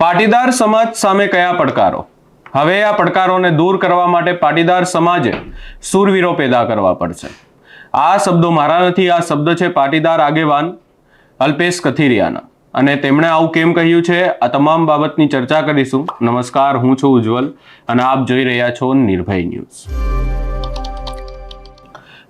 પાટીદાર સમાજ સામે કયા પડકારો? હવે આ પડકારોને દૂર કરવા માટે પાટીદાર સમાજે સૂરવીરો પેદા કરવા પડશે. આ શબ્દો મારા નથી, આ શબ્દ છે પાટીદાર આગેવાન અલ્પેશ કથિરિયાના. અને તેમણે આવું કેમ કહ્યું છે? આ તમામ બાબતની ચર્ચા કરીશું. નમસ્કાર, હું છું ઉજ્જવલ અને આપ જોઈ રહ્યા છો નિર્ભય ન્યૂઝ.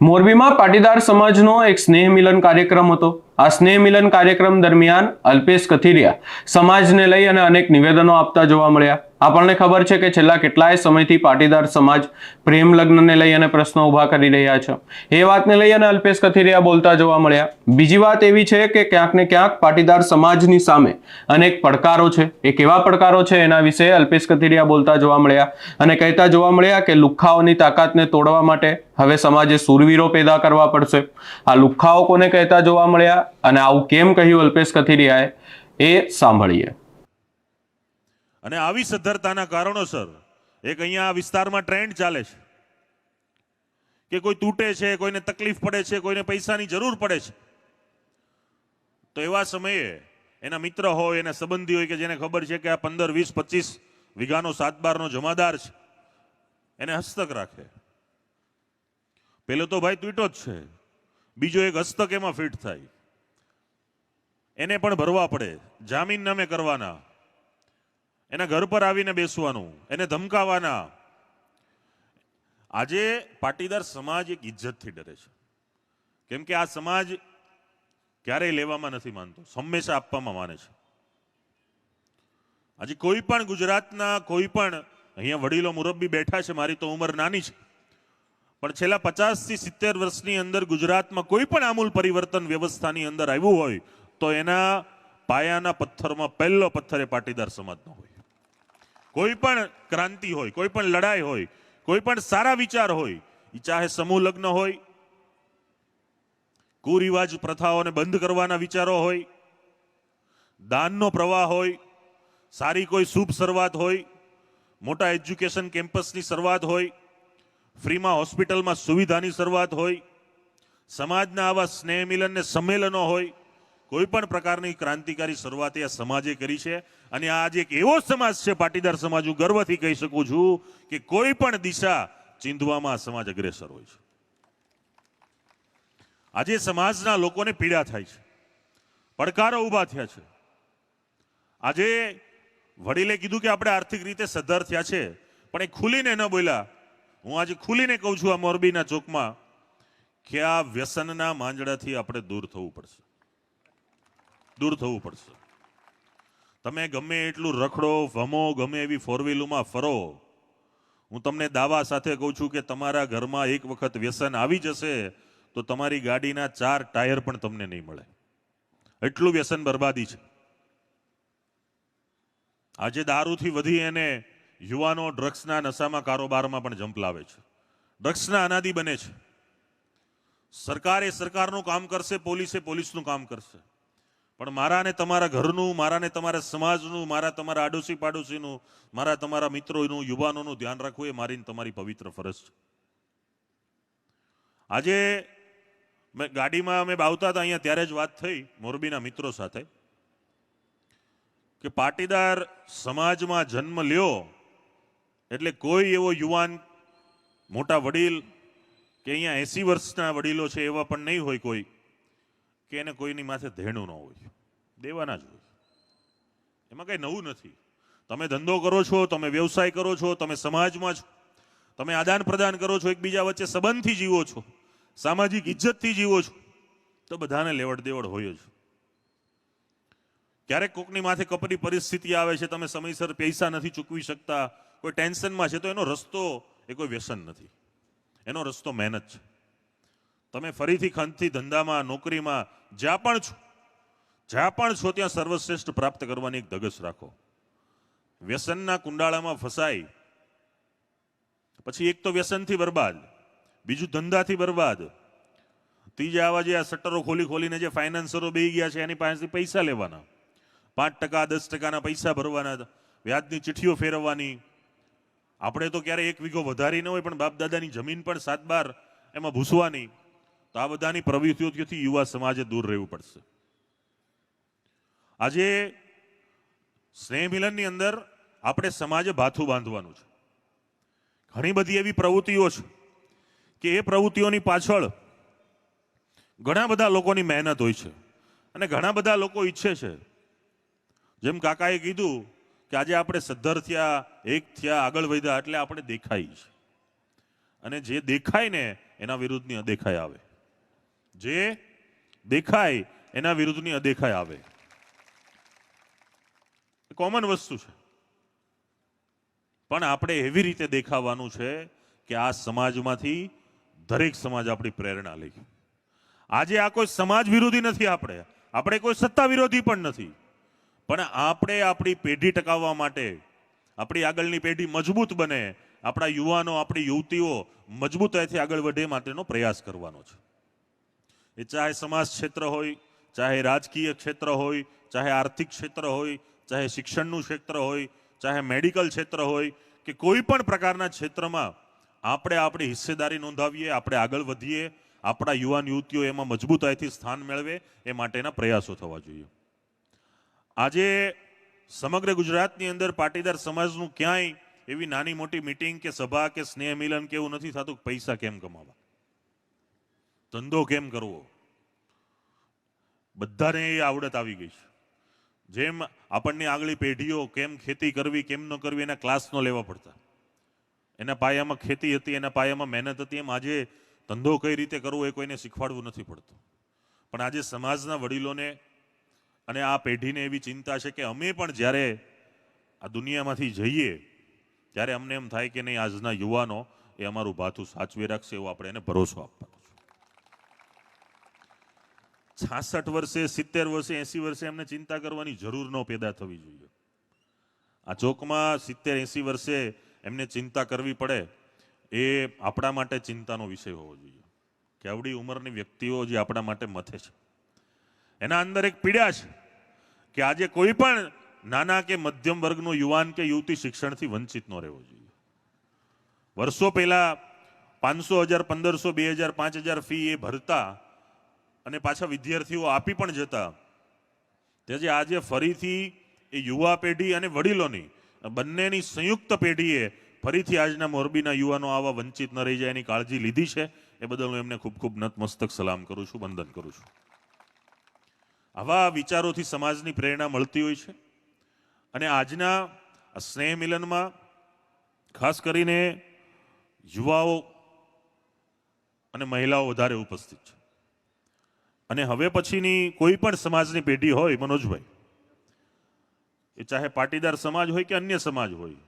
મોરબીમાં પાટીદાર સમાજનો એક સ્નેહ મિલન કાર્યક્રમ હતો. આ સ્નેહ મિલન કાર્યક્રમ દરમિયાન અલ્પેશ કથિરિયા સમાજને લઈ અને અનેક નિવેદનો આપતા જોવા મળ્યા. આપણને ખબર છે કે છેલ્લા કેટલાય સમયથી પાટીદાર સમાજ પ્રેમ લગ્નને લઈ અને પ્રશ્નો ઊભા કરી રહ્યા છે. એ વાતને લઈ અને અલ્પેશ કથિરિયા બોલતા જોવા મળ્યા. બીજી વાત એવી છે કે ક્યાંક ને ક્યાંક પાટીદાર સમાજની સામે અનેક પડકારો છે. એ કેવા પડકારો છે એના વિશે અલ્પેશ કથિરિયા બોલતા જોવા મળ્યા અને કહેતા જોવા મળ્યા કે લુખ્ખાઓની તાકાતને તોડવા માટે હવે સમાજે સુરવીરો પેદા કરવા પડશે. આ લુખ્ખાઓ કોને કહેતા જોવા મળ્યા અને આવું કેમ કહ્યું અલ્પેશ કથિરિયાએ? એ સાંભળીએ. અને આવી સદ્ધરતાના કારણોસર એક અહીંયા આ વિસ્તારમાં ટ્રેન્ડ ચાલે છે કે કોઈ તૂટે છે, કોઈને તકલીફ પડે છે, કોઈને પૈસાની જરૂર પડે છે. તો એવા સમયે એના મિત્ર હોય, એના સંબંધી હોય કે જેને ખબર છે કે આ પંદર, વીસ, પચીસ વીઘાનો સાત બારનો જમાદાર છે, એને હસ્તક રાખે. પેલો તો ભાઈ તૂટો જ છે. બીજો એક હસ્તક એમાં ફિટ થાય. એને પણ ભરવા પડે. જામીન નામે કરવાના. એના ઘર પર આવીને બેસવાનું, એને ધમકાવાના. આજે પાટીદાર સમાજ એક ઇજ્જતથી ડરે છે. કેમ કે આ સમાજ ક્યારેય લેવામાં નથી માનતો, હંમેશા આપવામાં માને છે. આજે કોઈ પણ ગુજરાતના કોઈ પણ, અહીંયા વડીલો મુરબ્બી બેઠા છે, મારી તો ઉંમર નાની છે. પણ છેલ્લા પચાસથી સિત્તેર વર્ષની અંદર ગુજરાતમાં કોઈ પણ આમૂલ પરિવર્તન વ્યવસ્થાની અંદર આવ્યું હોય, તો એના પાયાના પથ્થરમાં પહેલો પથ્થર એ પાટીદાર સમાજનો હોય. કોઈ પણ ક્રાંતિ હોય, કોઈ પણ લડાઈ હોય, કોઈ પણ સારા વિચાર હોય એ ચાહે સમૂહ લગ્ન હોય, કુરિવાજ પ્રથાઓને બંધ કરવાના વિચારો હોય, દાનનો પ્રવાહ હોય, સારી કોઈ શુભ શરૂઆત હોય, મોટા એજ્યુકેશન કેમ્પસની શરૂઆત હોય, ફ્રીમાં હોસ્પિટલમાં સુવિધાની શરૂઆત હોય, સમાજના આવા સ્નેહ મિલનને સંમેલનો હોય, કોઈ પણ પ્રકારની ક્રાંતિકારી શરૂઆત એ સમાજે કરી છે. અને આજ એક એવો સમાજ છે, પાટીદાર સમાજ, હું ગર્વથી કહી શકું છું કે કોઈ પણ દિશા ચીંધવામાં સમાજ અગ્રેસર હોય છે. આજે સમાજના લોકોને પીડા થાય છે, પડકારો ઊભા થયા છે. આજે વડીલે કીધું કે આપણે આર્થિક રીતે સદ્ધર થયા છે, પણ એ ખુલીને ન બોલ્યા. હું આજે ખુલીને કહું છું આ મોરબીના ચોકમાં કે આ વ્યસનના માંજડાથી આપણે દૂર થવું પડશે. દૂર થવું પડશે. તમે ગમે એટલું રખડો ભમો ગમે એવી ફોર વ્હીલમાં ફરો. હું તમને દાવા સાથે કહું છું કે તમારા ઘરમાં એક વખત વ્યસન આવી જશે, તો તમારી ગાડીના ચાર ટાયર પણ તમને નહીં મળે. એટલું વ્યસન બરબાદી છે. આજે દારૂથી વધી એને યુવાનો ડ્રગ્સના નશામાં કારોબારમાં પણ ઝંપલાવે છે. ડ્રગ્સના અનાદિ બને છે. સરકાર એ સરકારનું કામ કરશે, પોલીસ એ પોલીસનું કામ કરશે. પણ મારા ને તમારા ઘરનું, મારા ને તમારા સમાજનું, મારા તમારા આડોશી પાડોશીનું મારા તમારા મિત્રોનું, યુવાનોનું ધ્યાન રાખવું એ મારીને તમારી પવિત્ર ફરજ છે. આજે મેં ગાડીમાં અમે બાવતા હતા અહીંયા, ત્યારે જ વાત થઈ મોરબીના મિત્રો સાથે કે પાટીદાર સમાજમાં જન્મ લ્યો એટલે કોઈ એવો યુવાન મોટા વડીલ કે અહીંયા એસી વર્ષના વડીલો છે એવા પણ નહીં હોય કોઈ. કે એને કોઈની માથે ધેણું ન હોય. દેવાના જ હોય. એમાં કંઈ નવું નથી. તમે ધંધો કરો છો, તમે વ્યવસાય કરો છો, તમે સમાજમાં છો, તમે આદાન પ્રદાન કરો છો, એકબીજા વચ્ચે સંબંધથી જીવો છો, સામાજિક ઇજ્જતથી જીવો છો, તો બધાને લેવડ દેવડ હોય જ. ક્યારેક કોકની માથે કપરી પરિસ્થિતિ આવે છે, તમે સમયસર પૈસા નથી ચૂકવી શકતા, કોઈ ટેન્શનમાં છે, તો એનો રસ્તો એ કોઈ વ્યસન નથી. એનો રસ્તો મહેનત છે. તમે ફરીથી ખંતથી ધંધામાં, નોકરીમાં, જ્યાં પણ છો, જ્યાં પણ છો, ત્યાં સર્વશ્રેષ્ઠ પ્રાપ્ત કરવાની એક ધગશ રાખો. વ્યસનના કુંડાળામાં ફસાય પછી એક તો વ્યસનથી બરબાદ, બીજું ધંધાથી બરબાદ, ત્રીજા આવા જે આ શટરો ખોલી ખોલીને જે ફાઇનાન્સરો બેહી ગયા છે, એની પાસેથી પૈસા લેવાના. પાંચ ટકા, દસ ટકાના પૈસા ભરવાના, વ્યાજની ચિઠ્ઠીઓ ફેરવવાની. આપણે તો ક્યારે એક વીઘો વધારી ન હોય, પણ બાપ દાદાની જમીન પણ સાત બાર એમાં ભૂસવાની. તો આ બધાની પ્રવૃત્તિઓથી યુવા સમાજે દૂર રહેવું પડશે. આજે સ્નેહ મિલનની અંદર આપણે સમાજે ભાથું બાંધવાનું છે. ઘણી બધી એવી પ્રવૃત્તિઓ છે કે એ પ્રવૃત્તિઓની પાછળ ઘણા બધા લોકોની મહેનત હોય છે અને ઘણા બધા લોકો ઈચ્છે છે. જેમ કાકાએ કીધું કે આજે આપણે સદ્ધર થયા, એક થયા, આગળ વધ્યા એટલે આપણે દેખાય છે. અને જે દેખાય ને એના વિરુદ્ધની અદેખાઈ આવે. જે દેખાય, એના વિરુદ્ધની અદેખાય આવે. કોમન વસ્તુ છે. પણ આપણે એવી રીતે દેખાવાનું છે કે આ સમાજમાંથી દરેક સમાજ આપણી પ્રેરણા લે. આજે આ કોઈ સમાજ વિરોધી નથી આપણે. આપણે કોઈ સત્તા વિરોધી પણ નથી. પણ આપણે આપણી પેઢી ટકાવવા માટે, આપણી આગળની પેઢી મજબૂત બને, આપણા યુવાનો, આપણી યુવતીઓ મજબૂતાઈથી આગળ વધે માટેનો પ્રયાસ કરવાનો છે. એ ચાહે સમાજ ક્ષેત્ર હોય, ચાહે રાજકીય ક્ષેત્ર હોય, ચાહે આર્થિક ક્ષેત્ર હોય, ચાહે શિક્ષણનું ક્ષેત્ર હોય, ચાહે મેડિકલ ક્ષેત્ર હોય, કે કોઈ પણ પ્રકારના ક્ષેત્રમાં આપણે આપણી હિસ્સેદારી નોંધાવીએ, આપણે આગળ વધીએ, આપણા યુવાન યુવતીઓ એમાં મજબૂતાઈથી સ્થાન મેળવે, એ માટેના પ્રયાસો થવા જોઈએ. આજે સમગ્ર ગુજરાતની અંદર પાટીદાર સમાજનું ક્યાંય એવી નાની મોટી મિટિંગ કે સભા કે સ્નેહ મિલન કે એવું નથી થતું પૈસા કેમ કમાવા. ધંધો કેમ કરવો? બધાને એ આવડત આવી ગઈ છે. જેમ આપણને આગલી પેઢીઓ કેમ ખેતી કરવી, કેમ ન કરવી, એના ક્લાસ ન લેવા પડતા. એના પાયામાં ખેતી હતી, એના પાયામાં મહેનત હતી, એમ આજે ધંધો કઈ રીતે કરવો એ કોઈને શીખવાડવું નથી પડતું. પણ આજે સમાજના વડીલોને અને આ પેઢીને એવી ચિંતા છે કે અમે પણ જ્યારે આ દુનિયામાંથી જઈએ, ત્યારે અમને એમ થાય કે નહીં, આજના યુવાનો એ અમારું ભાથું સાચવી રાખશે, એવો આપણે એને ભરોસો આપવાનો. છાસઠ વર્ષે, સિત્તેર વર્ષે, એસી વર્ષે એમને ચિંતા કરવાની જરૂર ન પેદા થવી જોઈએ. આ ચોકમાં સિત્તેર, એસી વર્ષે એમને ચિંતા કરવી પડે એ આપણા માટે ચિંતાનો વિષય હોવો જોઈએ. કે આવડી ઉંમરની વ્યક્તિઓ જે આપણા માટે મથે છે. એના અંદર એક પીડા છે કે આજે કોઈ પણ નાના કે મધ્યમ વર્ગનો યુવાન કે યુવતી શિક્ષણથી વંચિત ન રહેવો જોઈએ. વર્ષો પહેલા પાંચસો હજાર, પંદરસો, બે હજાર, પાંચ હજાર ફી એ ભરતા અને પાછા વિદ્યાર્થીઓ આપી પણ જતા. તેથી આજે ફરીથી એ યુવા પેઢી અને વડીલોની, બંનેની સંયુક્ત પેઢીએ ફરીથી આજના મોરબીના યુવાનો આવા વંચિત ન રહી જાય એની કાળજી લીધી છે. એ બદલ હું એમને ખૂબ ખૂબ નતમસ્તક સલામ કરું છું, વંદન કરું છું. આવા વિચારોથી સમાજની પ્રેરણા મળતી હોય છે. અને આજના સ્નેહ મિલનમાં ખાસ કરીને યુવાઓ અને મહિલાઓ વધારે ઉપસ્થિત છે. અને હવે પછીની કોઈ પણ સમાજની પેઢી હોય, મનોજભાઈ, એ ચાહે પાટીદાર સમાજ હોય કે અન્ય સમાજ હોય,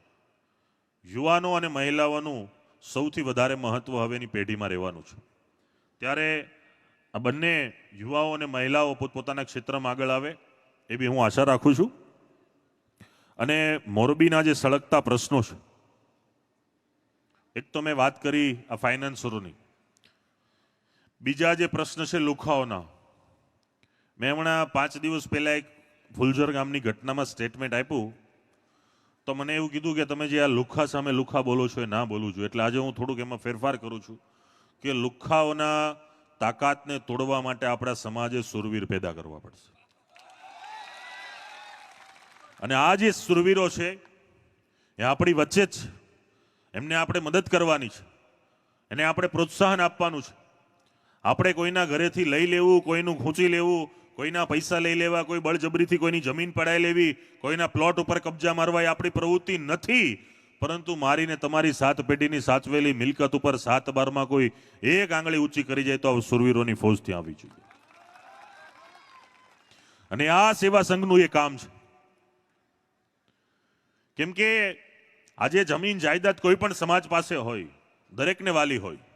યુવાનો અને મહિલાઓનું સૌથી વધારે મહત્વ હવેની પેઢીમાં રહેવાનું છે. ત્યારે આ બંને યુવાઓ અને મહિલાઓ પોતપોતાના ક્ષેત્રમાં આગળ આવે, એ બી હું આશા રાખું છું. અને મોરબીના જે સળગતા પ્રશ્નો છે, એક તો મેં વાત કરી આ ફાઇનાન્સરોની બીજા જે પ્રશ્ન છે લુખાઓના, મેં હમણાં પાંચ દિવસ પહેલાં એક ફુલઝર ગામની ઘટનામાં સ્ટેટમેન્ટ આપ્યું. તો મને એવું કીધું કે તમે જે આ લુખા સામે લુખા બોલો છો એ ના બોલવું જોઈએ એટલે આજે હું થોડુંક એમાં ફેરફાર કરું છું કે લુખાઓના તાકાતને તોડવા માટે આપણા સમાજે સુરવીર પેદા કરવા પડશે. અને આ જે સુરવીરો છે, એ આપણી વચ્ચે જ છે. એમને આપણે મદદ કરવાની છે. એને આપણે પ્રોત્સાહન આપવાનું છે. આપણે કોઈના ઘરેથી લઈ લેવું, કોઈનું ખૂંચી લેવું, કોઈના પૈસા લઈ લેવા, કોઈ બળજબરીથી કોઈની જમીન પડાઈ લેવી, કોઈના પ્લોટ ઉપર કબજા મારવા એ આપણી પ્રવૃત્તિ નથી. પરંતુ મારીને તમારી સાત પેઢીની સાચવેલી મિલકત ઉપર સાત બારમાં કોઈ એક આંગળી ઊંચી કરી જાય તો આ સુરવીરોની ફોજ ત્યાં આવી જોઈએ અને આ સેવા સંઘનું એ કામ છે. કેમ કે આજે જમીન, જાયદાદ કોઈ પણ સમાજ પાસે હોય, દરેકને વાલી હોય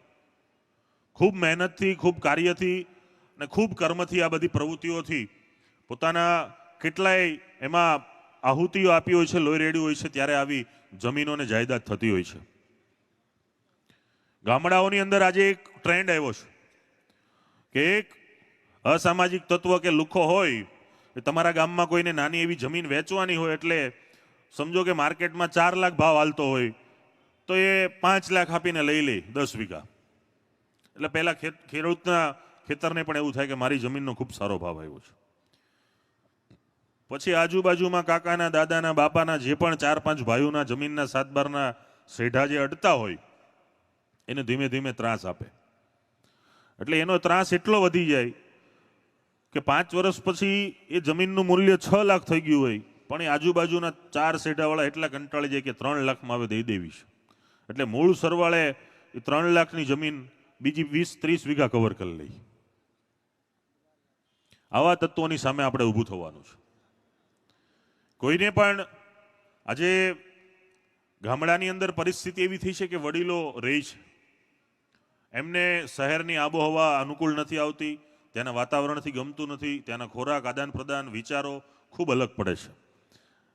ખૂબ મહેનતથી, ખૂબ કાર્યથી અને ખૂબ કર્મથી આ બધી પ્રવૃત્તિઓથી પોતાના કેટલાય એમાં આહુતિઓ આપી હોય છે, લોહી રેડી હોય છે, ત્યારે આવી જમીનોને જાયદાદ થતી હોય છે. ગામડાઓની અંદર આજે એક ટ્રેન્ડ આવ્યો છે કે એક અસામાજિક તત્વ કે લુખો હોય એ તમારા ગામમાં કોઈને નાની એવી જમીન વેચવાની હોય એટલે સમજો કે માર્કેટમાં ચાર લાખ ભાવ હાલતો હોય, તો એ પાંચ લાખ આપીને લઈ લે દસ વીઘા. એટલે પહેલા ખેડૂતના ખેતરને પણ એવું થાય કે મારી જમીનનો ખૂબ સારો ભાવ આવ્યો છે. પછી આજુબાજુમાં કાકાના, દાદાના, બાપાના જે પણ ચાર પાંચ ભાઈઓના જમીનના સાત બારના સેઢા જે અડતા હોય, એને ધીમે ધીમે ત્રાસ આપે. એટલે એનો ત્રાસ એટલો વધી જાય કે પાંચ વર્ષ પછી એ જમીનનું મૂલ્ય છ લાખ થઈ ગયું હોય, પણ એ આજુબાજુના ચાર સેઢાવાળા એટલા કંટાળી જાય કે ત્રણ લાખમાં હવે દઈ દેવી છે. એટલે મૂળ સરવાળે એ ત્રણ લાખની જમીન બીજી વીસ, ત્રીસ વીઘા કવર કરી લઈ. આવા તત્વોની સામે આપણે ઊભું થવાનું છે. કોઈને પણ આજે ગામડાની અંદર પરિસ્થિતિ એવી થઈ છે કે વડીલો રહે છે. એમને શહેરની આબોહવા અનુકૂળ નથી આવતી, ત્યાંના વાતાવરણથી ગમતું નથી, ત્યાંના ખોરાક આદાન પ્રદાન વિચારો ખૂબ અલગ પડે છે.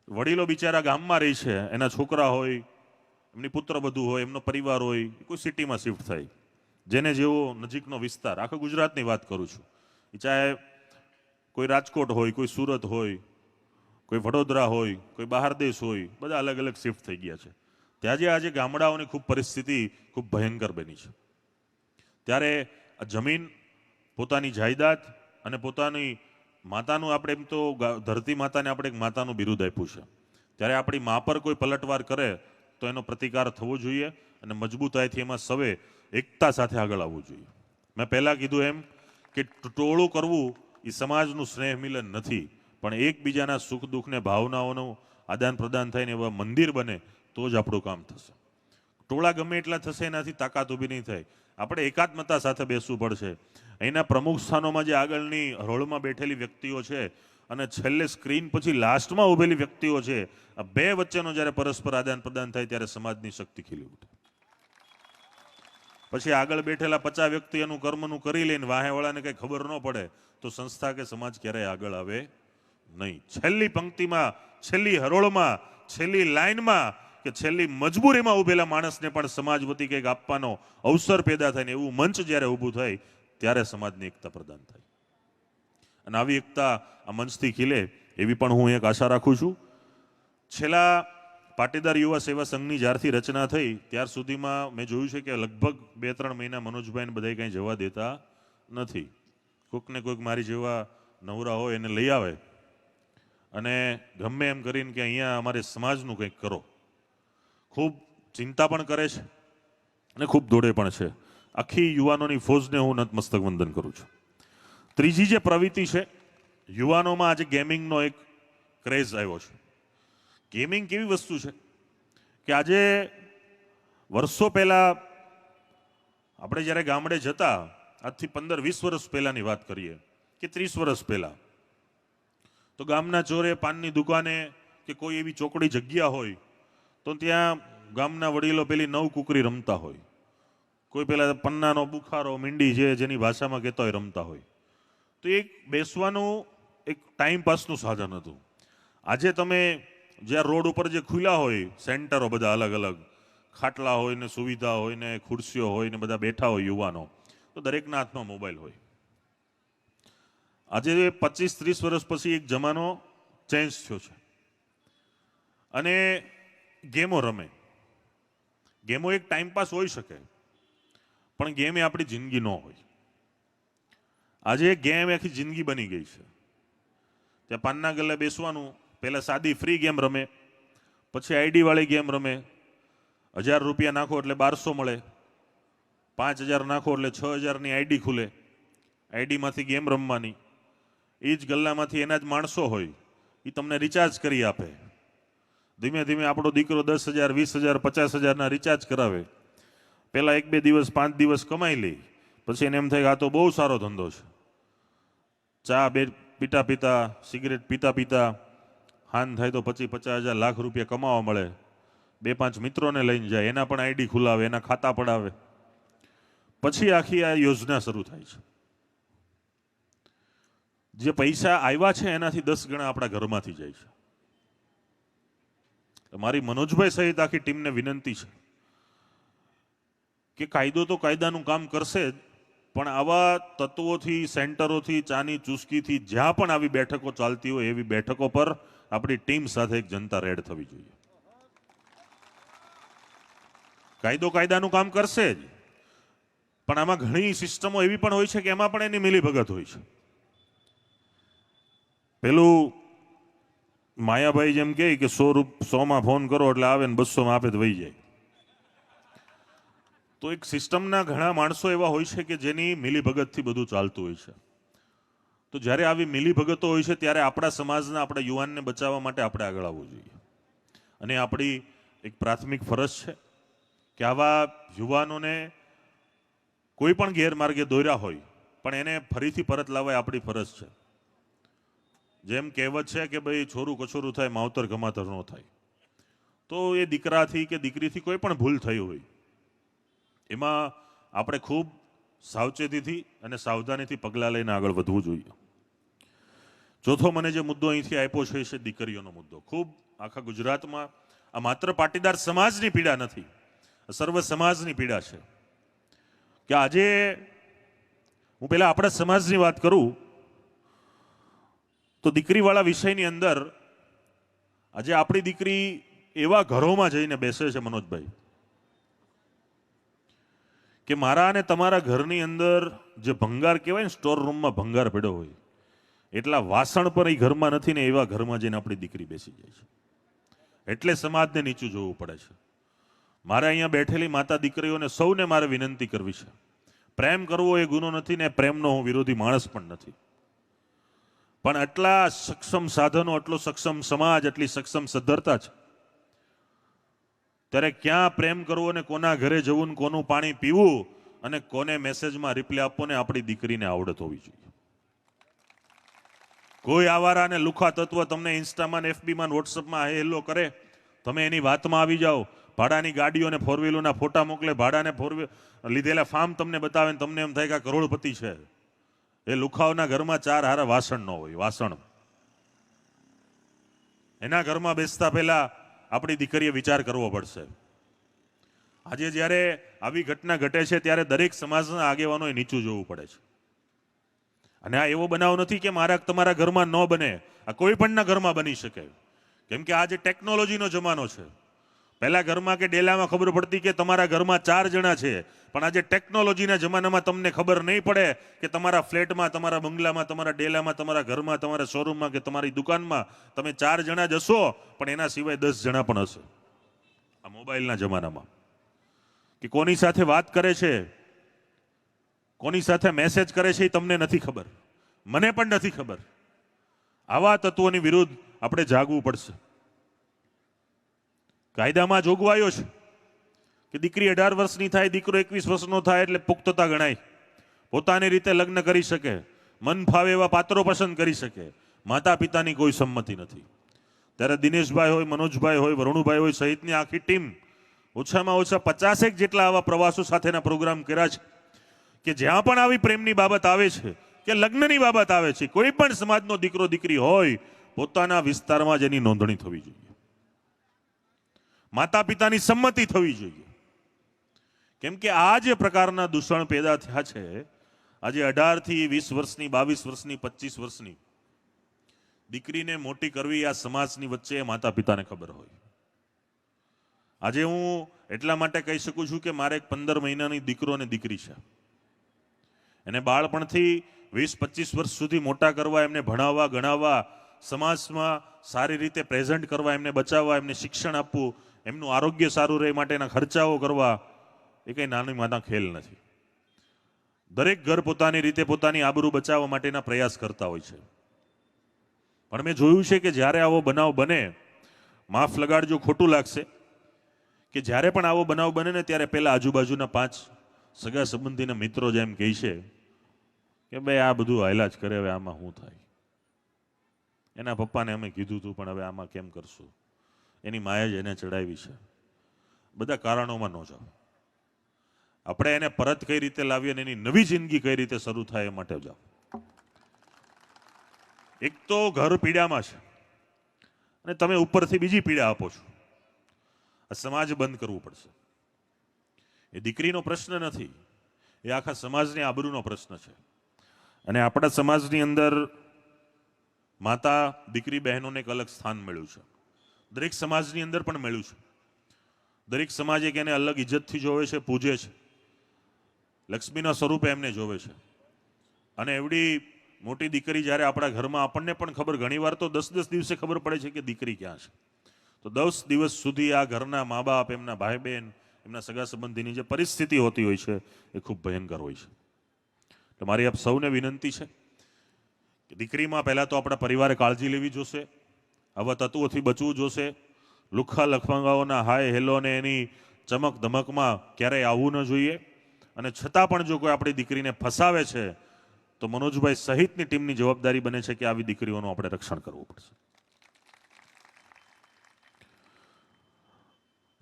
વડીલો બિચારા ગામમાં રહે છે, એના છોકરા હોય, એમની પુત્ર બધું હોય, એમનો પરિવાર હોય કોઈ સિટીમાં શિફ્ટ થાય. જેને જેવો નજીકનો વિસ્તાર, આખા ગુજરાતની વાત કરું છું. એ ચાહે કોઈ રાજકોટ હોય, કોઈ સુરત હોય, કોઈ વડોદરા હોય, કોઈ બહાર દેશ હોય, બધા અલગ અલગ શિફ્ટ થઈ ગયા છે. ત્યાં જે આજે ગામડાઓની ખૂબ પરિસ્થિતિ ખૂબ ભયંકર બની છે. ત્યારે આ જમીન, પોતાની જાયદાદ અને પોતાની માતાનું આપણે એમ તો ધરતી માતાને આપણે એક માતાનું બિરુદ આપ્યું છે. ત્યારે આપણી મા પર કોઈ પલટવાર કરે, તો એનો પ્રતિકાર થવો જોઈએ અને મજબૂતાઈથી એમાં સવે એકતા સાથે આગળ આવવું જોઈએ. મેં પહેલાં કીધું એમ કે ટોળું કરવું એ સમાજનું સ્નેહ મિલન નથી, પણ એકબીજાના સુખ દુઃખને ભાવનાઓનું આદાન પ્રદાન થઈને એવા મંદિર બને તો જ આપણું કામ થશે. ટોળા ગમે એટલા થશે એનાથી તાકાત ઊભી નહીં થાય. આપણે એકાત્મતા સાથે બેસવું પડશે. અહીંના પ્રમુખ સ્થાનોમાં જે આગળની હરોળમાં બેઠેલી વ્યક્તિઓ છે અને છેલ્લે સ્ક્રીન પછી લાસ્ટમાં ઊભેલી વ્યક્તિઓ છે, આ બે વચ્ચેનો જ્યારે પરસ્પર આદાન પ્રદાન થાય ત્યારે સમાજની શક્તિ ખીલી ઉઠે. પછી આગળ બેઠેલા પચાસ વ્યક્તિ એનું કર્મનું કરી લઈને વાહેવાળાને કંઈ ખબર ન પડે, તો સંસ્થા કે સમાજ ક્યારેય આગળ આવે નહીં. છેલ્લી પંક્તિમાં, છેલ્લી હરોળમાં, છેલ્લી લાઇનમાં કે છેલ્લી મજબૂરીમાં ઊભેલા માણસને પણ સમાજ વતી કંઈક આપવાનો અવસર પેદા થાય ને એવું મંચ જ્યારે ઊભું થાય, ત્યારે સમાજની એકતા પ્રદાન થાય. અને આવી એકતા આ મંચથી ખીલે, એવી પણ હું એક આશા રાખું છું. છેલ્લા પાટીદાર યુવા સેવા સંઘની જ્યારથી રચના થઈ, ત્યાર સુધીમાં મેં જોયું છે કે લગભગ બે ત્રણ મહિના મનોજભાઈને બધા કંઈ જવા દેતા નથી. કોઈકને કોઈક મારી જેવા નવરા હોય એને લઈ આવે. અને ગમે એમ કરીને કે અહીંયા અમારે સમાજનું કંઈક કરો. ખૂબ ચિંતા પણ કરે છે અને ખૂબ દોડે પણ છે. આખી યુવાનોની ફોજને હું નતમસ્તક વંદન કરું છું. ત્રીજી જે પ્રવૃત્તિ છે, યુવાનોમાં આજે ગેમિંગનો એક ક્રેઝ આવ્યો છે. ગેમિંગ કેવી વસ્તુ છે? કે આજે વર્ષો પહેલા આપણે જ્યારે ગામડે જતા, આજથી પંદર, વીસ વર્ષ પહેલાની વાત કરીએ, કે ત્રીસ વર્ષ પહેલા, તો ગામના ચોરે પાનની દુકાને કે કોઈ એવી ચોકડી જગ્યા હોય, તો ત્યાં ગામના વડીલો પેલી નવ કુકરી રમતા હોય. કોઈ પેલા પન્નાનો બુખારો, મીંડી જે જેની ભાષામાં કહેતા હોય રમતા હોય. તો એક બેસવાનું એક ટાઈમ પાસનું સાધન હતું. આજે તમે જ્યાં રોડ ઉપર જે ખુલ્લા હોય, સેન્ટરો બધા અલગ અલગ. ખાટલા હોય ને સુવિધા હોય ને ખુરશીઓ હોય ને બધા બેઠા હોય યુવાનો. તો દરેકના હાથમાં મોબાઈલ હોય. આજે પચીસ ત્રીસ વર્ષ પછી એક જમાનો ચેન્જ થયો છે. અને ગેમો રમે. ગેમો એક ટાઈમ પાસ હોઈ શકે. પણ ગેમ એ આપણી જિંદગી ન હોય. આજે ગેમ આખી જિંદગી બની ગઈ છે. ત્યાં પાનના ગલ્લે બેસવાનું પહેલાં સાદી ફ્રી ગેમ રમે, પછી આઈડીવાળી ગેમ રમે. હજાર રૂપિયા નાખો એટલે બારસો મળે. પાંચ હજાર નાખો એટલે છ હજારની આઈડી ખુલે. આઈડીમાંથી ગેમ રમવાની. એ જ ગલ્લામાંથી એના જ માણસો હોય. એ તમને રિચાર્જ કરી આપે. ધીમે ધીમે આપણો દીકરો દસ હજાર, વીસ હજાર, પચાસ હજારના રિચાર્જ કરાવે. પહેલાં એક બે દિવસ, પાંચ દિવસ કમાઈ લે. પછી એને એમ થાય કે આ તો બહુ સારો ધંધો છે. ચા, બે પીતા પીતા સિગરેટ પીતા પીતા હાન થાય તો પછી પચાસ હજાર લાખ રૂપિયા કમાવા મળે. બે પાંચ મિત્રોને લઈને જાય, એના પણ આઈડી ખુલાવે, એના ખાતા પડાવે. પછી આખી આ યોજના શરૂ થાય છે. જે પૈસા આવ્યા છે એનાથી દસ ગણા આપણા ઘરમાંથી જાય છે. મારી મનોજભાઈ સહિત આખી ટીમને વિનંતી છે કે કાયદો તો કાયદાનું કામ કરશે જ, પણ આવા તત્વોથી, સેન્ટરોથી, ચાની ચુસ્કીથી જ્યાં પણ આવી બેઠકો ચાલતી હોય એવી બેઠકો પર આપણી ટીમ સાથે એક જનતા રેડ થવી જોઈએ. કાયદો કાયદાનું કામ કરશે જ. પણ આમાં ઘણી સિસ્ટમો એવી પણ હોય છે કે એમાં પણ એની મિલીભગત હોય છે. પેલું માયાભાઈ જેમ કહે કે સો રૂપ, સોમાં ફોન કરો એટલે આવે ને બસોમાં આપે તો વહી જાય. તો એક સિસ્ટમના ઘણા માણસો એવા હોય છે કે જેની મિલીભગતથી બધું ચાલતું હોય છે. તો જ્યારે આવી મિલીભગતો હોય છે, ત્યારે આપણા સમાજના, આપણા યુવાનને બચાવવા માટે આપણે આગળ આવવું જોઈએ. અને આપણી એક પ્રાથમિક ફરજ છે કે આવા યુવાનોને કોઈ પણ ગેરમાર્ગે દોર્યા હોય, પણ એને ફરીથી પરત લાવવા આપણી ફરજ છે. જેમ કહેવત છે કે ભાઈ, છોરું કછોરું થાય, માવતર ગમાતર થાય. તો એ દીકરાથી કે દીકરીથી કોઈ પણ ભૂલ થઈ હોય, એમાં આપણે ખૂબ સાવચેતીથી અને સાવધાનીથી પગલાં લઈને આગળ વધવું જોઈએ. ચોથો મને જે મુદ્દો અહીંથી આપ્યો છે છે દીકરીઓનો મુદ્દો. ખૂબ આખા ગુજરાતમાં આ માત્ર પાટીદાર સમાજની પીડા નથી સર્વ સમાજની પીડા છે. કે આજે હું પહેલા આપણા સમાજની વાત કરું, તો દીકરીવાળા વિષયની અંદર આજે આપણી દીકરી એવા ઘરોમાં જઈને બેસે છે મનોજભાઈ, કે મારા અને તમારા ઘરની અંદર જે ભંગાર કહેવાય ને, સ્ટોર રૂમમાં ભંગાર પડ્યો હોય એટલા વાસણ પર એ ઘરમાં નથી ને એવા ઘરમાં જઈને આપણી દીકરી બેસી જાય છે. એટલે સમાજને નીચું જોવું પડે છે. મારે અહીંયા બેઠેલી માતા દીકરીઓને સૌને મારે વિનંતી કરવી છે. પ્રેમ કરવો એ ગુનો નથી ને પ્રેમનો હું વિરોધી માણસ પણ નથી. પણ આટલા સક્ષમ સાધનો, આટલો સક્ષમ સમાજ, આટલી સક્ષમ સદ્ધરતા છે. ત્યારે ક્યાં પ્રેમ કરવો અને કોના ઘરે જવું ને કોનું પાણી પીવું અને કોને મેસેજમાં રિપ્લાય આપવો ને આપણી દીકરીને આવડત હોવી જોઈએ. કોઈ આવારા અને લુખા તત્વ તમને ઇન્સ્ટામાં ને એફબીમાં વોટ્સઅપમાં હેલો કરે, તમે એની વાતમાં આવી જાઓ. ભાડાની ગાડીઓ અને ફોર વ્હીલરના ફોટા મોકલે, ભાડાને ફોર લીધેલા ફાર્મ તમને બતાવે ને તમને એમ થાય કે કરોડપતિ છે. એ લુખાઓના ઘરમાં ચાર હારા વાસણ ન હોય, વાસણ. એના ઘરમાં બેસતા પહેલા આપણી દીકરીએ વિચાર કરવો પડશે. આજે જ્યારે આવી ઘટના ઘટે છે, ત્યારે દરેક સમાજના આગેવાનોએ નીચું જોવું પડે છે. અને આ એવો બનાવ નથી કે મારા તમારા ઘરમાં ન બને. આ કોઈ પણના ઘરમાં બની શકે. કેમ કે આજે ટેકનોલોજીનો જમાનો છે. પહેલા ઘરમાં કે ડેલામાં ખબર પડતી કે તમારા ઘરમાં ચાર જણા છે. પણ આજે ટેકનોલોજીના જમાનામાં તમને ખબર નહીં પડે કે તમારા ફ્લેટમાં, તમારા બંગલામાં, તમારા ડેલામાં, તમારા ઘરમાં, તમારા શોરૂમમાં કે તમારી દુકાનમાં તમે ચાર જણા જશો પણ એના સિવાય દસ જણા પણ હશે. આ મોબાઈલના જમાનામાં. કે કોની સાથે વાત કરે છે? કોની સાથે મેસેજ કરે છે એ તમને નથી ખબર. મને પણ નથી ખબર. આવા તત્વોની વિરુદ્ધ આપણે જાગવું પડશે. કાયદામાં જોગવાયો છે કે દીકરી અઢાર વર્ષની થાય, દીકરો એકવીસ વર્ષનો થાય એટલે પુખ્તતા ગણાય. પોતાની રીતે લગ્ન કરી શકે, મન ફાવે એવા પાત્રો પસંદ કરી શકે. માતા પિતાની કોઈ સંમતિ નથી. ત્યારે દિનેશભાઈ હોય, મનોજભાઈ હોય, વરુણભાઈ હોય સહિતની આખી ટીમ ઓછામાં ઓછા પચાસેક જેટલા આવા પ્રવાસો સાથેના પ્રોગ્રામ કર્યા છે. કે જ્યાં પણ આવી પ્રેમની બાબત આવે છે, કે લગ્નની બાબત આવે છે, કોઈ પણ સમાજનો દીકરો દીકરી હોય, પોતાના વિસ્તારમાં જ એની નોંધણી થવી જોઈએ. માતા પિતાની સંમતિ થવી જોઈએ. કેમ કે આ જે પ્રકારના દૂષણ પેદા થયા છે, આજે અઢારથી વીસ વર્ષની, બાવીસ વર્ષની, પચીસ વર્ષની, દીકરીને મોટી કરવી આ સમાજની વચ્ચે માતા પિતાને ખબર હોય. આજે હું એટલા માટે કહી શકું છું કે મારે એક પંદર મહિનાની દીકરો અને દીકરી છે. એને બાળપણથી વીસ, પચીસ વર્ષ સુધી મોટા કરવા, એમને ભણાવવા, ગણાવવા, સમાજમાં સારી રીતે પ્રેઝન્ટ કરવા, એમને બચાવવા, એમને શિક્ષણ આપવું, એમનું આરોગ્ય સારું રહે માટેના ખર્ચાઓ કરવા, એ કંઈ નાની માતા ખેલ નથી. દરેક ઘર પોતાની રીતે પોતાની આબરૂ બચાવવા માટેના પ્રયાસ કરતા હોય છે. પણ મેં જોયું છે કે જ્યારે આવો બનાવ બને, માફ લગાડજો, ખોટું લાગશે. કે જ્યારે પણ આવો બનાવ બને ને, ત્યારે પહેલાં આજુબાજુના પાંચ સગા સંબંધીના મિત્રો જેમ કહે છે કે ભાઈ આ બધું હાયલા જ કરે, હવે આમાં શું થાય? એના પપ્પાને અમે કીધું હતું પણ હવે આમાં કેમ કરશું? એની માએ જ એને ચડાવી છે. બધા કારણોમાં ન જાઓ. આપણે એને પરત કઈ રીતે લાવીએ અને એની નવી જિંદગી કઈ રીતે શરૂ થાય એ માટે જાઓ. એક તો ઘર પીડામાં છે. અને તમે ઉપરથી બીજી પીડા આપો છો. આ સમાજ બંધ કરવું પડશે. એ દીકરીનો પ્રશ્ન નથી. એ આખા સમાજની આબરૂનો પ્રશ્ન છે. અને આપણા સમાજની અંદર માતા, દીકરી, બહેનોને એક અલગ સ્થાન મળ્યું છે. દરેક સમાજની અંદર પણ મળ્યું છે. દરેક સમાજ એક એને અલગ ઇજ્જતથી જોવે છે, પૂજે છે. લક્ષ્મીના સ્વરૂપે એમને જોવે છે. અને એવડી મોટી દીકરી જ્યારે આપણા ઘરમાં આપણને પણ ખબર, ઘણીવાર તો દસ દસ દિવસે ખબર પડે છે કે દીકરી ક્યાં છે. તો દસ દિવસ સુધી આ ઘરના મા બાપ, એમના ભાઈ બહેન એમના સગા સંબંધીની જે પરિસ્થિતિ હોતી હોય છે, એ ખૂબ ભયંકર હોય છે. એટલે મારી આપ સૌને વિનંતી છે કે દીકરીમાં પહેલાં તો આપણા પરિવારે કાળજી લેવી જોશે, આવા તત્વોથી બચવું જોશે, લુખ્ખા લખવાંગાઓના હાય હેલો ને એની ચમક ધમકમાં ક્યારેય આવવું ન જોઈએ, અને છતાં પણ જો કોઈ આપણી દીકરીને ફસાવે છે, તો મનોજભાઈ સહિતની ટીમની જવાબદારી બને છે કે આવી દીકરીઓનું આપણે રક્ષણ કરવું પડશે.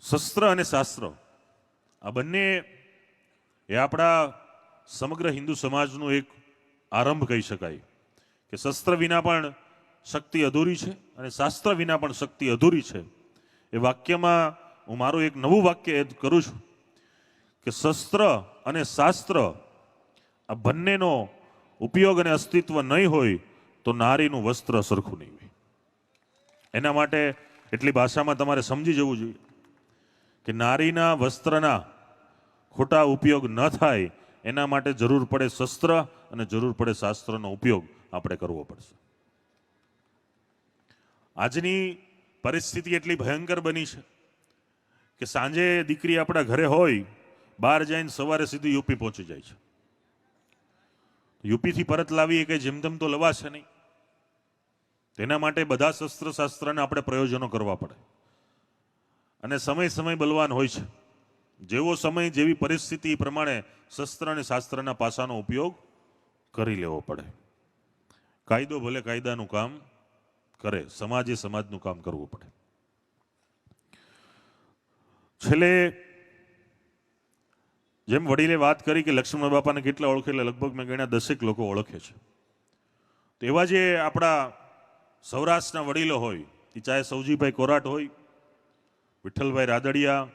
શસ્ત્ર અને શાસ્ત્ર. આ બંને એ આપણા સમગ્ર હિન્દુ સમાજનો એક આરંભ કહી શકાય કે શસ્ત્ર વિના પણ શક્તિ અધૂરી છે અને શાસ્ત્ર વિના પણ શક્તિ અધૂરી છે. એ વાક્યમાં હું મારું એક નવું વાક્ય એડ કરું છું કે શસ્ત્ર અને શાસ્ત્ર આ બંનેનો ઉપયોગ અને અસ્તિત્વ નહીં હોય તો નારીનું વસ્ત્ર સરખું નહીં હોય. એના માટે એટલી ભાષામાં તમારે સમજી જવું જોઈએ. કે નારીના વસ્ત્રના ખોટા ઉપયોગ ન થાય, એના માટે જરૂર પડે શસ્ત્ર અને જરૂર પડે શાસ્ત્રનો ઉપયોગ આપણે કરવો પડશે. આજની પરિસ્થિતિ એટલી ભયંકર બની છે કે સાંજે દીકરી આપણા ઘરે હોય, બહાર જઈને સવારે સીધી યુપી પહોંચી જાય છે. યુપીથી પરત લાવી એ કંઈ જેમતેમ તો લવાશે નહીં. તેના માટે બધા શસ્ત્ર શાસ્ત્રના આપણે પ્રયોજનો કરવા પડે. અને સમય સમય બલવાન હોય છે. જેવો સમય, જેવી પરિસ્થિતિ પ્રમાણે શસ્ત્ર અને શાસ્ત્રના પાસાનો ઉપયોગ કરી લેવો પડે. કાયદો ભલે કાયદાનું કામ કરે, સમાજે સમાજનું કામ કરવું પડે. છેલ્લે, જેમ વડીલે વાત કરી કે લક્ષ્મણ બાપાને કેટલા ઓળખે એટલે લગભગ મેં ગણ્યા દસેક લોકો ઓળખે છે. તો એવા જે આપણા સૌરાષ્ટ્રના વડીલો હોય, એ ચાહે સૌજીભાઈ કોરાટ હોય વિઠ્ઠલભાઈ રાદડિયા,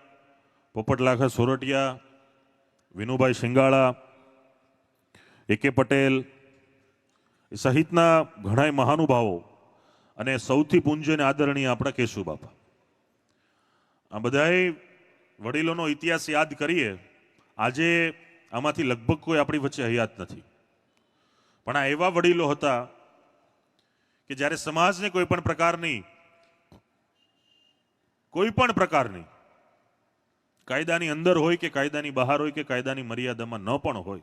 પોપટલાખા સોરઠિયા, વિનુભાઈ શિંગાળા, એકે પટેલ સહિતના ઘણાય મહાનુભાવો અને સૌથી પૂંજ્યને આદરણીય આપણા કેશુ બાપા. આ બધાએ વડીલોનો ઇતિહાસ યાદ કરીએ, આજે આમાંથી લગભગ કોઈ આપણી વચ્ચે હયાત નથી. પણ આ એવા વડીલો હતા કે જ્યારે સમાજને કોઈ પણ પ્રકારની કોઈ પણ પ્રકારની. કાયદાની અંદર હોય કે કાયદાની બહાર હોય કે કાયદાની મર્યાદામાં ન પણ હોય,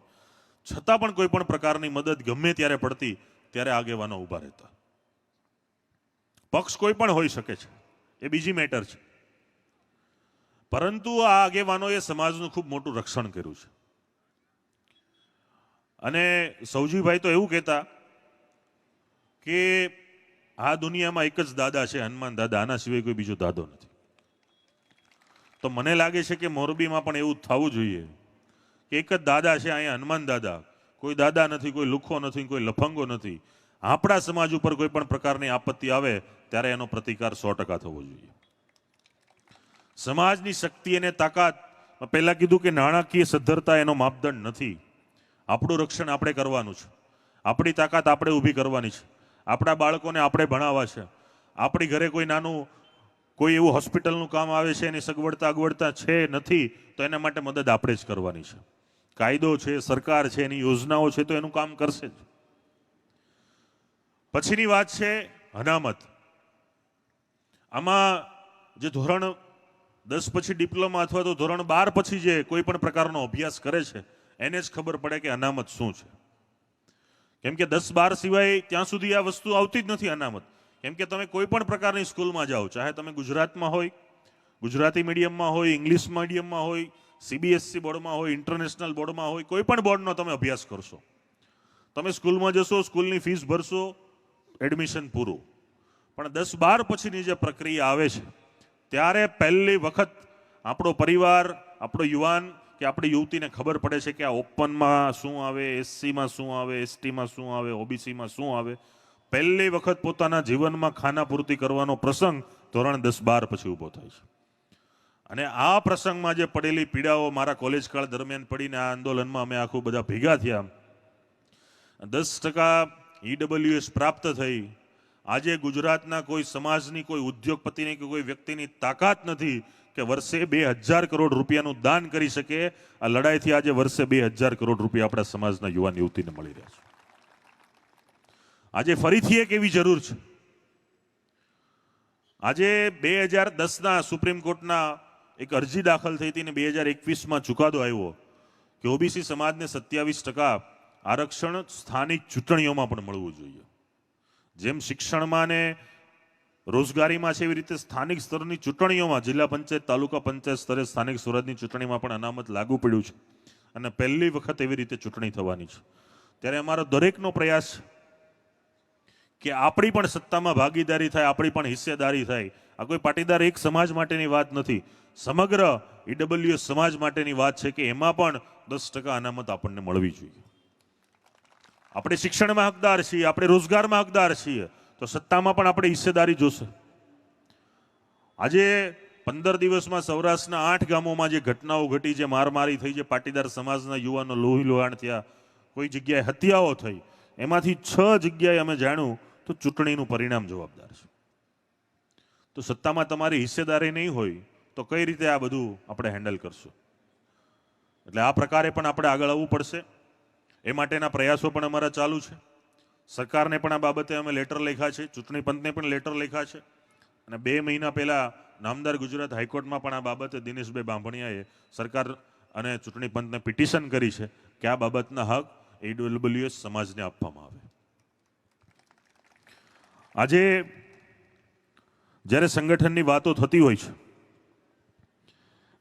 છતાં પણ કોઈ પણ પ્રકારની મદદ ગમે ત્યારે પડતી, ત્યારે આગેવાનો ઊભા રહેતા. પક્ષ કોઈ પણ હોઈ શકે છે, એ બીજી મેટર છે. પરંતુ આ આગેવાનોએ સમાજનું ખૂબ મોટું રક્ષણ કર્યું છે. અને સૌજીભાઈ તો એવું કહેતા કે આ દુનિયામાં એક જ દાદા છે, હનુમાન દાદા, આના સિવાય કોઈ બીજો દાદો નથી. તો મને લાગે છે કે મોરબીમાં પણ એવું થવું જોઈએ. કે એક જ દાદા છે અહીંયા, હનુમાન દાદા. કોઈ દાદા નથી, કોઈ લુખો નથી, કોઈ લફંગો નથી. આપણા સમાજ ઉપર કોઈ પણ પ્રકારની આપત્તિ આવે, ત્યારે એનો પ્રતિકાર સો ટકા થવો જોઈએ. સમાજની શક્તિ અને તાકાત પહેલાં કીધું કે નાણાકીય સદ્ધરતા એનો માપદંડ નથી. આપણું રક્ષણ આપણે કરવાનું છે. આપણી તાકાત આપણે ઊભી કરવાની છે. આપણા બાળકોને આપણે ભણાવવા છે. આપણી ઘરે કોઈ નાનું કોઈ એવું હોસ્પિટલનું કામ આવે છે, એની સગવડતા અગવડતા છે નથી, તો એના માટે મદદ આપણે જ કરવાની છે. કાયદો છે, સરકાર છે, એની યોજનાઓ છે, તો એનું કામ કરશે જ. પછીની વાત છે અનામત. આમાં જે ધોરણ દસ પછી ડિપ્લોમા અથવા તો ધોરણ બાર પછી જે કોઈ પણ પ્રકારનો અભ્યાસ કરે છે, એને જ ખબર પડે કે અનામત શું છે. કેમ કે દસ બાર સિવાય ત્યાં સુધી આ વસ્તુ આવતી જ નથી અનામત. કેમ કે તમે કોઈ પણ પ્રકારની સ્કૂલમાં જાઓ, ચાહે તમે ગુજરાતમાં હોય, ગુજરાતી મીડિયમમાં હોય, ઇંગ્લિશ મીડિયમમાં હોય સીબીએસસી બોર્ડમાં હોય, ઇન્ટરનેશનલ બોર્ડમાં હોય, કોઈ પણ બોર્ડનો તમે અભ્યાસ કરશો. તમે સ્કૂલમાં જશો, સ્કૂલની ફીસ ભરશો, એડમિશન પૂરું. પણ દસ બાર પછીની જે પ્રક્રિયા આવે છે, ત્યારે પહેલી વખત આપણો પરિવાર, આપણો યુવાન કે આપણી યુવતીને ખબર પડે છે કે આ ઓપનમાં શું આવે એસસીમાં શું આવે એસટીમાં શું આવે ઓબીસીમાં શું આવે પહેલી વખત પોતાના જીવનમાં ખાના પૂર્તિ કરવાનો પ્રસંગ ધોરણ દસ બાર પછી ઊભો થાય છે. અને આ પ્રસંગમાં જે પડેલી પીડાઓ મારા કોલેજ કાળ દરમિયાન પડીને આ આંદોલનમાં અમે આખું બધા ભેગા થયા. દસ ટકા ઈડબલ્યુએસ પ્રાપ્ત થઈ. આજે ગુજરાતના કોઈ સમાજની, કોઈ ઉદ્યોગપતિની કે કોઈ વ્યક્તિની તાકાત નથી કે વર્ષે બે હજાર કરોડ રૂપિયાનું દાન કરી શકે. આ લડાઈથી આજે વર્ષે બે હજાર કરોડ રૂપિયા આપણા સમાજના યુવાન યુવતીને મળી રહ્યા છે. આજે ફરીથી એક એવી જરૂર છે. આજે બે હજાર દસના સુપ્રીમ કોર્ટના એક અરજી દાખલ થઈ હતી ને બે હજાર એકવીસમાં ચુકાદો આવ્યો કે ઓબીસી સમાજને સત્યાવીસ ટકા આરક્ષણ સ્થાનિક ચૂંટણીઓમાં પણ મળવું જોઈએ. જેમ શિક્ષણમાં ને રોજગારીમાં છે એવી રીતે સ્થાનિક સ્તરની ચૂંટણીઓમાં જિલ્લા પંચાયત, તાલુકા પંચાયત સ્તરે સ્થાનિક સ્વરાજની ચૂંટણીમાં પણ અનામત લાગુ પડ્યું છે. અને પહેલી વખત એવી રીતે ચૂંટણી થવાની છે. ત્યારે અમારો દરેકનો પ્રયાસ કે આપણી પણ સત્તામાં ભાગીદારી થાય, આપણી પણ હિસ્સેદારી થાય. આ કોઈ પાટીદાર એક સમાજ માટેની વાત નથી. સમગ્ર ઈડબલ્યુ સમાજ માટેની વાત છે કે એમાં પણ દસ ટકા અનામત આપણને મળવી જોઈએ. આપણે શિક્ષણમાં હકદાર છીએ, આપણે રોજગારમાં હકદાર છીએ, તો સત્તામાં પણ આપણે હિસ્સેદારી જોશે. આજે પંદર દિવસમાં સૌરાષ્ટ્રના આઠ ગામોમાં જે ઘટનાઓ ઘટી, જે મારમારી થઈ, જે પાટીદાર સમાજના યુવાનો લોહી લોહાણ થયા, કોઈ જગ્યાએ હત્યાઓ થઈ, એમાંથી છ જગ્યાએ અમે જાણ્યું તો ચૂંટણીનું પરિણામ જવાબદાર છે. તો સત્તામાં તમારી હિસ્સેદારી નહીં હોય તો કઈ રીતે આ બધું આપણે હેન્ડલ કરશું? એટલે આ પ્રકારે પણ આપણે આગળ આવવું પડશે. એ માટેના પ્રયાસો પણ અમારા ચાલુ છે. સરકારને પણ આ બાબતે અમે લેટર લખ્યા છે. ચૂંટણી પંચને પણ લેટર લખ્યા છે. અને બે મહિના પહેલાં નામદાર ગુજરાત હાઈકોર્ટમાં પણ આ બાબતે દિનેશભાઈ બાંભણિયાએ સરકાર અને ચૂંટણી પંચને પિટિશન કરી છે કે આ બાબતના હક એડબ્લ્યુએસ સમાજને આપવામાં આવે. આજે જ્યારે સંગઠનની વાતો થતી હોય છે,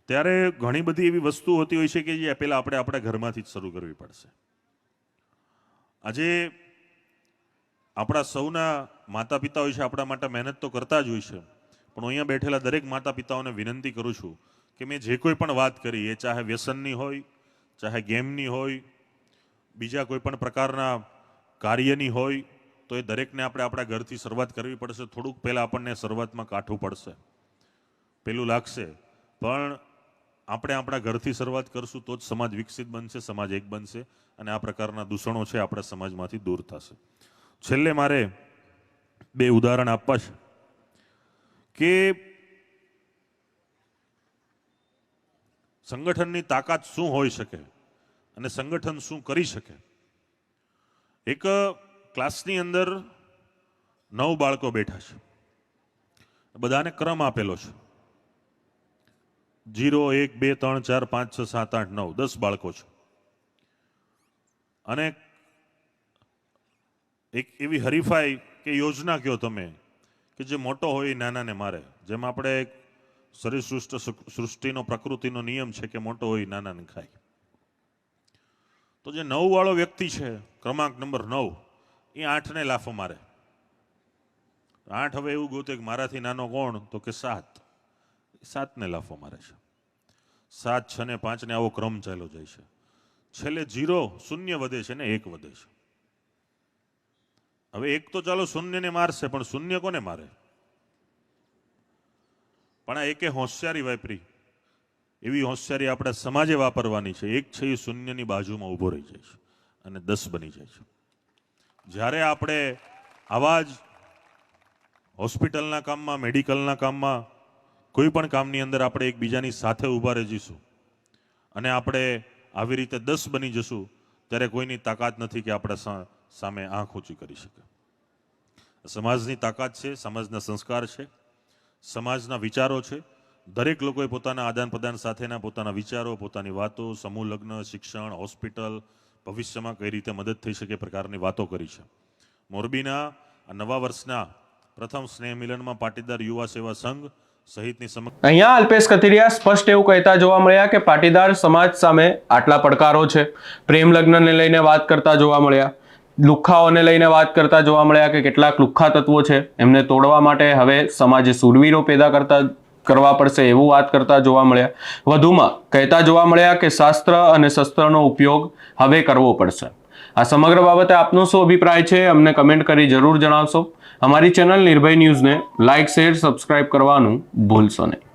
ત્યારે ઘણી બધી એવી વસ્તુ હોતી હોય છે કે જે પહેલાં આપણે આપણા ઘરમાંથી જ શરૂ કરવી પડશે. આજે આપણા સૌના માતા પિતા હોય છે, આપણા માટે મહેનત તો કરતા જ હોય છે, પણ અહીંયા બેઠેલા દરેક માતા પિતાઓને વિનંતી કરું છું કે મેં જે કોઈ પણ વાત કરી, એ ચાહે વ્યસનની હોય, ચાહે ગેમની હોય, બીજા કોઈ પણ પ્રકારના કાર્યની હોય તો એ દરેકને આપણે આપણા ઘરથી શરૂઆત કરવી પડશે. થોડુંક પહેલાં આપણને શરૂઆતમાં કાઠવું પડશે. પેલું લાગશે. પણ આપણે આપણા ઘરથી શરૂઆત કરશું તો જ સમાજ વિકસિત બનશે, સમાજ એક બનશે અને આ પ્રકારના દૂષણો છે આપણા સમાજમાંથી દૂર થશે. છેલ્લે મારે બે ઉદાહરણ આપવા છે. કે સંગઠનની તાકાત શું હોઈ શકે અને સંગઠન શું કરી શકે? એક ક્લાસની અંદર નવ બાળકો બેઠા છે. બધાને ક્રમ આપેલો છે. જીરો, એક, બે, ત્રણ, ચાર, પાંચ, છ, સાત, આઠ, નવ, દસ બાળકો છે. અને એક એવી હરીફાઈ કે યોજના કયો તમે કે જે મોટો હોય એ નાનાને મારે. જેમ આપણે સૃષ્ટ સૃષ્ટિનો, પ્રકૃતિનો નિયમ છે કે મોટો હોય નાનાને ખાય. તો જે નવ વાળો વ્યક્તિ છે, ક્રમાંક નંબર નવ એ આઠને લાફો મારે. આઠ હવે એવું ગોતે કે મારાથી નાનો કોણ? તો કે સાત. સાતને લાફો મારે છે. સાત, છ ને પાંચ ને આવો ક્રમ ચાલ્યો જાય છે. છેલ્લે જીરો શૂન્ય વધે છે ને એક વધે છે. હવે એક તો ચાલો શૂન્યને મારશે, પણ શૂન્ય કોને મારે? પણ આ એકે હોશિયારી વાપરી. એવી હોશિયારી આપણા સમાજે વાપરવાની છે. એક છે એ શૂન્યની બાજુમાં ઊભો રહી જાય છે અને દસ બની જાય છે. જ્યારે આપણે આવા જ હોસ્પિટલના કામમાં, મેડિકલના કામમાં, કોઈ પણ કામની અંદર આપણે એકબીજાની સાથે ઊભા રહીશું અને આપણે આવી રીતે દસ બની જશું, ત્યારે કોઈની તાકાત નથી કે આપણે સામે આંખ ઊંચી કરી શકે. સમાજની તાકાત છે, સમાજના સંસ્કાર છે, સમાજના વિચારો છે. દરેક લોકોએ પોતાના આદાન પ્રદાન સાથેના પોતાના વિચારો, પોતાની વાતો, સમૂહ લગ્ન, શિક્ષણ, હોસ્પિટલ ભવિષ્યમાં કઈ રીતે મદદ થઈ શકે પ્રકારની વાતો કરી છે. મોરબીના આ નવા વર્ષના પ્રથમ સ્નેહ મિલનમાં પાટીદાર યુવા સેવા સંઘ સહિતની સમક્ષ અહીંયા અલ્પેશ કથિરિયા સ્પષ્ટ એવું કહેતા જોવા મળ્યા કે પાટીદાર સમાજ સામે આટલા પડકારો છે. પ્રેમ લગ્નને લઈને વાત કરતા જોવા મળ્યા. લુખ્ખાઓને લઈને વાત કરતા જોવા મળ્યા કે કેટલાક લુખ્ખા તત્વો છે. એમને તોડવા માટે હવે સમાજે સુરવીરો પેદા કરતા કરવા પડશે એવું વાત કરતા જોવા મળ્યા. વધુમાં કહેતા જોવા મળ્યા કે શાસ્ત્ર અને શસ્ત્રનો ઉપયોગ હવે કરવો પડશે. આ સમગ્ર બાબતે આપનો શું અભિપ્રાય છે અમને કમેન્ટ કરી જરૂર જણાવશો. અમારી ચેનલ નિર્ભય ન્યૂઝને લાઇક શેર, સબસ્ક્રાઇબ કરવાનું ભૂલશો નહીં.